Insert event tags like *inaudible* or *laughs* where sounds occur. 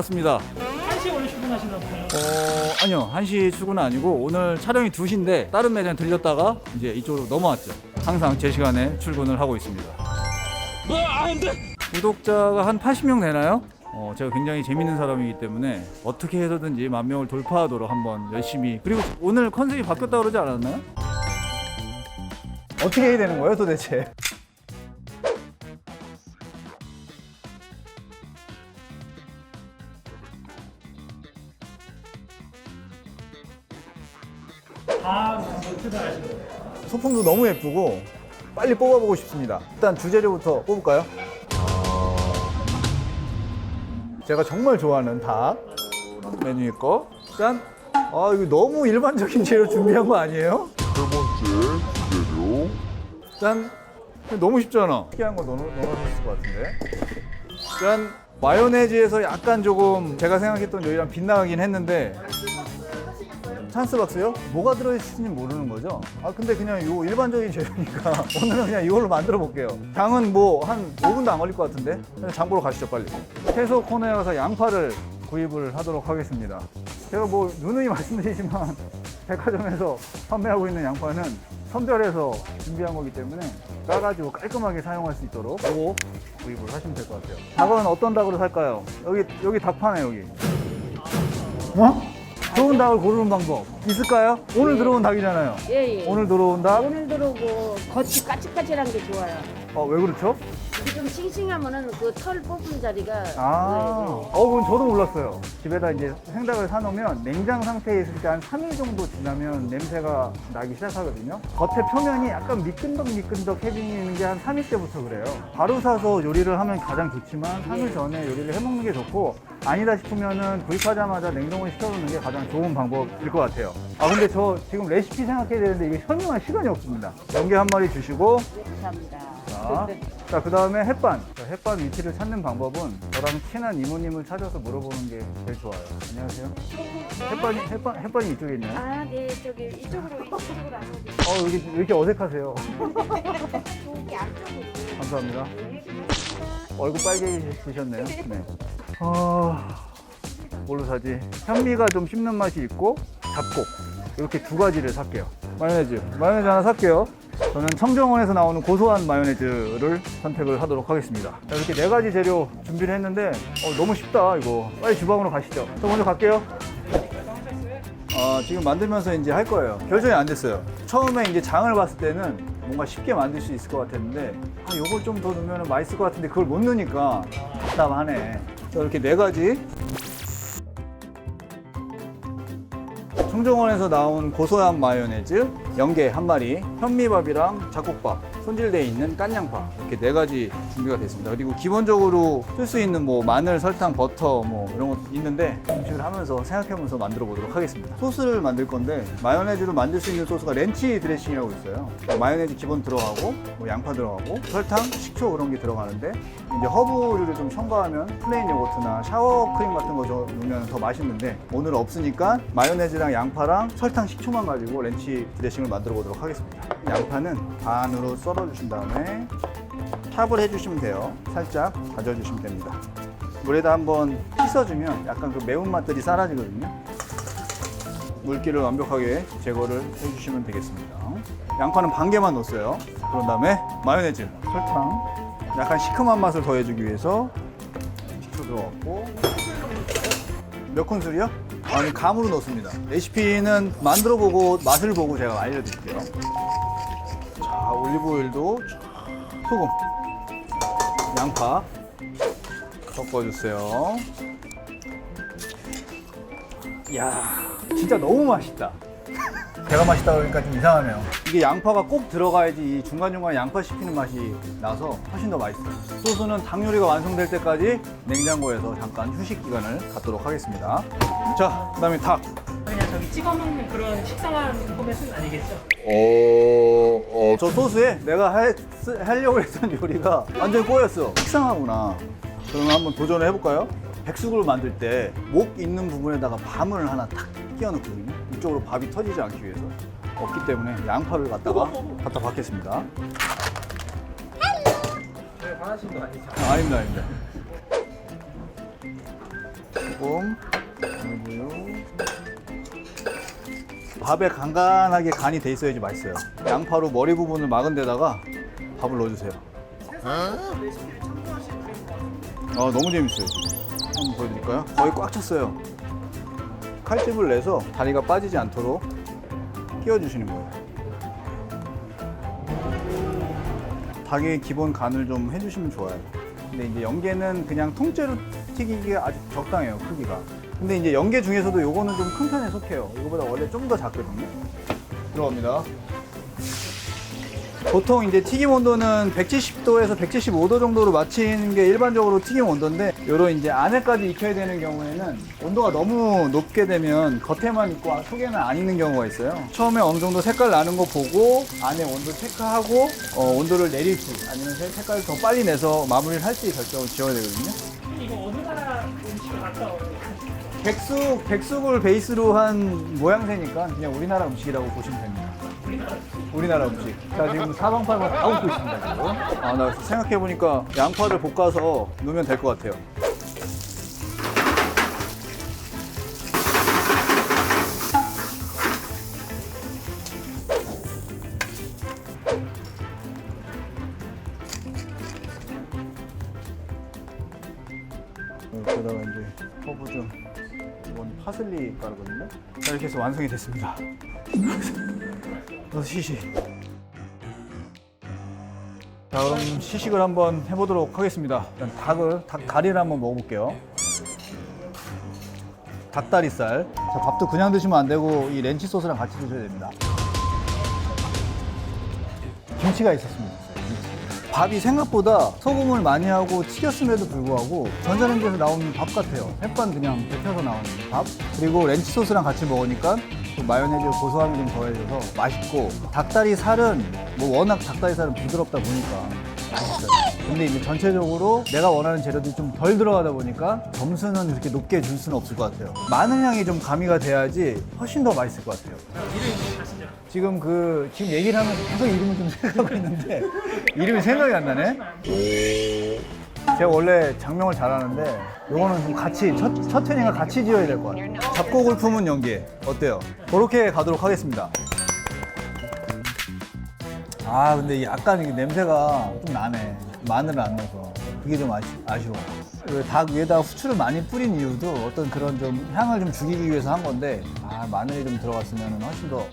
반갑습니다. 한시 오늘 출근하시나 보네요. 어, 아니요. 1시 출근은 아니고 오늘 촬영이 2시인데 다른 매장 들렸다가 이제 이쪽으로 넘어왔죠. 항상 제 시간에 출근을 하고 있습니다. 구독자가 한 80명 되나요? 어, 제가 굉장히 재밌는 사람이기 때문에 어떻게 해서든지 만 명을 돌파하도록 한번 열심히 그리고 오늘 컨셉이 바뀌었다 그러지 않았나요? 어떻게 해야 되는 거예요 도대체? 다 거예요. 소품도 너무 예쁘고 빨리 뽑아보고 싶습니다. 일단 주재료부터 뽑을까요? 제가 정말 좋아하는 닭 메뉴의 거. 짠. 아 이거 너무 일반적인 재료 준비한 거 아니에요? 세 번째 재료 짠. 너무 쉽잖아. 특이한 거 넣어, 넣어줬을 것 같은데. 짠. 마요네즈에서 약간 조금 제가 생각했던 요리랑 빗나가긴 했는데 찬스 박스요? 뭐가 들어있을지 모르는 거죠? 아 근데 그냥 요 일반적인 *laughs* 재료니까 오늘은 그냥 이걸로 만들어 볼게요 장은 뭐 한 5분도 안 걸릴 것 같은데 그냥 장 보러 가시죠 빨리 채소 코너에 가서 양파를 구입을 하도록 하겠습니다 제가 뭐 누누이 *laughs* 말씀드리지만 백화점에서 판매하고 있는 양파는 선별해서 준비한 거기 때문에 까가지고 깔끔하게 사용할 수 있도록 요거 구입을 하시면 될 것 같아요 닭은 어떤 닭으로 살까요? 여기 여기 닭 파네 여기 어? 좋은 닭을 고르는 방법 있을까요? 오늘 들어온 닭이잖아요 예, 예. 오늘 들어온 닭? 오늘 들어오고 겉이 까칠까칠한 게 좋아요. 어, 왜 그렇죠? 좀 싱싱하면은 그 털 뽑은 자리가 아, 네, 네. 어, 그건 저도 몰랐어요. 집에다 이제 생닭을 사놓으면 냉장 상태에 있을 때 한 3일 정도 지나면 냄새가 나기 시작하거든요. 겉에 표면이 약간 미끈덕미끈덕 해지는 게 한 3일 때부터 그래요. 바로 사서 요리를 하면 가장 좋지만 3일 전에 요리를 해먹는 게 좋고 아니다 싶으면은 구입하자마자 냉동을 시켜놓는 게 가장 좋은 방법일 것 같아요. 아, 근데 저 지금 레시피 생각해야 되는데 이게 설명할 시간이 없습니다. 연계 한 마리 주시고 감사합니다. 자, 자, 그 다음에 햇반. 자, 햇반 위치를 찾는 방법은 저랑 친한 이모님을 찾아서 물어보는 게 제일 좋아요. 안녕하세요. 햇반이, 햇반, 햇반이 이쪽에 있나요? 아, 네, 저기 이쪽으로 이쪽으로 안 오지. 어, 여기 왜 이렇게 어색하세요? *laughs* 저기 안쪽으로. 감사합니다. 네, 얼굴 빨개지셨네요. 네. 아, 뭘로 사지? 현미가 좀 씹는 맛이 있고, 잡곡. 이렇게 두 가지를 살게요. 마요네즈. 마요네즈 하나 살게요. 저는 청정원에서 나오는 고소한 마요네즈를 선택을 하도록 하겠습니다. 자, 이렇게 네 가지 재료 준비를 했는데, 어, 너무 쉽다, 이거. 빨리 주방으로 가시죠. 저 먼저 갈게요. 아, 지금 만들면서 이제 할 거예요. 결정이 안 됐어요. 처음에 이제 장을 봤을 때는 뭔가 쉽게 만들 수 있을 것 같았는데, 아, 요걸 좀 더 넣으면 맛있을 것 같은데, 그걸 못 넣으니까 답답하네. 자, 이렇게 네 가지. 청정원에서 나온 고소한 마요네즈, 연계 한 마리, 현미밥이랑 잡곡밥, 손질되어 있는 깐양파 이렇게 네 가지 준비가 됐습니다. 그리고 기본적으로 쓸 수 있는 뭐 마늘, 설탕, 버터 뭐 이런 것 있는데 음식을 하면서 생각해보면서 만들어 보도록 하겠습니다. 소스를 만들 건데 마요네즈로 만들 수 있는 소스가 렌치 드레싱이라고 있어요. 마요네즈 기본 들어가고 뭐 양파 들어가고 설탕, 식초 그런 게 들어가는데 이제 허브류를 좀 첨가하면 플레인 요거트나 샤워 크림 같은 거 좀 넣으면 더 맛있는데 오늘 없으니까 마요네즈랑 양파랑 설탕, 식초만 가지고 렌치 드레싱을 만들어 보도록 하겠습니다. 양파는 반으로 썰어 주신 다음에 찹을 해주시면 돼요. 살짝 다져주시면 됩니다. 물에다 한번 씻어주면 약간 그 매운맛들이 사라지거든요. 물기를 완벽하게 제거를 해주시면 되겠습니다. 양파는 반 개만 넣었어요. 그런 다음에 마요네즈, 설탕, 약간 시큼한 맛을 더해주기 위해서 식초 들어갔고 몇 큰술이요? 아니 감으로 넣습니다. 레시피는 만들어 보고 맛을 보고 제가 알려드릴게요. 자 올리브오일도 소금, 양파 섞어주세요. 이야 진짜 너무 맛있다. 제가 맛있다 그러니까 좀 이상하네요. 이게 양파가 꼭 들어가야지 이 중간중간 양파 씹히는 맛이 나서 훨씬 더 맛있어요. 소스는 닭 요리가 완성될 때까지 냉장고에서 잠깐 휴식 기간을 갖도록 하겠습니다. 자, 그 다음에 닭. 그냥 저기 찍어 먹는 그런 식상한 포맷은 아니겠죠? 어, 어, 저 소스에 내가 할, 쓰- 하려고 했던 *laughs* 요리가 완전 꼬였어. 식상하구나. 그러면 한번 도전을 해볼까요? 백숙을 만들 때 목 있는 부분에다가 밤을 하나 탁 끼워놓거든요. 이쪽으로 밥이 터지지 않기 위해서. 없기 때문에 양파를 갖다가 *laughs* 갖다 박겠습니다. 네, 화나신 거 아니죠? 아, 아닙니다, 아닙니다. 소금, 올리브유. 밥에 간간하게 간이 돼 있어야지 맛있어요. 양파로 머리 부분을 막은 데다가 밥을 넣어주세요. 아 너무 재밌어요. 한번 보여드릴까요? 거의 꽉 찼어요. 칼집을 내서 다리가 빠지지 않도록 끼워주시는 거예요. 닭의 기본 간을 좀 해주시면 좋아요. 근데 이제 연계는 그냥 통째로 튀기기가 아주 적당해요, 크기가. 근데 이제 연계 중에서도 요거는 좀 큰 편에 속해요. 이거보다 원래 좀 더 작거든요. 들어갑니다. 보통 이제 튀김 온도는 170도에서 175도 정도로 맞추는 게 일반적으로 튀김 온도인데 요런 이제 안에까지 익혀야 되는 경우에는 온도가 너무 높게 되면 겉에만 있고 속에는 안 익는 경우가 있어요. 처음에 어느 정도 색깔 나는 거 보고 안에 온도 체크하고 어, 온도를 내릴지 아니면 색- 색깔을 더 빨리 내서 마무리를 할지 결정을 지어야 되거든요. 이거 어느 나라 음식을 가까워요? 백숙, 백숙을 베이스로 한 모양새니까 그냥 우리나라 음식이라고 보시면 됩니다. 우리나라 음식. 자, 지금 사방팔방 다 웃고 있습니다, 지금. 아, 나 생각해 보니까 양파를 볶아서 넣으면 될 것 같아요. 여기다가 이제 허브 좀 이건 파슬리 가루거든요. 자 이렇게 해서 완성이 됐습니다. 너 시시. 자 그럼 시식을 한번 해보도록 하겠습니다. 일단 닭을 닭 다리를 한번 먹어볼게요. 닭다리살. 자 밥도 그냥 드시면 안 되고 이 렌치 소스랑 같이 드셔야 됩니다. 김치가. 김치. 밥이 생각보다 소금을 많이 하고 튀겼음에도 불구하고 전자레인지에서 나오는 밥 같아요. 햇반 그냥 데펴서 나오는 밥. 그리고 렌치 소스랑 같이 먹으니까 또 마요네즈 고소함이 좀 더해져서 맛있고 닭다리 살은 뭐 워낙 닭다리 살은 부드럽다 보니까 맛있어요. 근데 이제 전체적으로 내가 원하는 재료들이 좀 덜 들어가다 보니까 점수는 이렇게 높게 줄 수는 없을 것 같아요. 마늘 향이 좀 가미가 돼야지 훨씬 더 맛있을 것 같아요. 지금 그 지금 얘기를 하면서 계속 이름을 좀 *laughs* 생각하고 있는데 이름이 생각이 안 나네. 제가 원래 장명을 잘하는데 요거는 좀 같이 첫, 첫 회닝을 같이 지어야 될 것 같아요. 잡곡을 품은 연기 어때요? 그렇게 가도록 하겠습니다. 아 근데 약간 이게 냄새가 좀 나네. 마늘을 안 넣어서 그게 좀 아쉬, 아쉬워. 그닭 위에다 후추를 많이 뿌린 이유도 어떤 그런 좀 향을 좀 죽이기 위해서 한 건데 아 마늘이 좀 들어갔으면 훨씬 더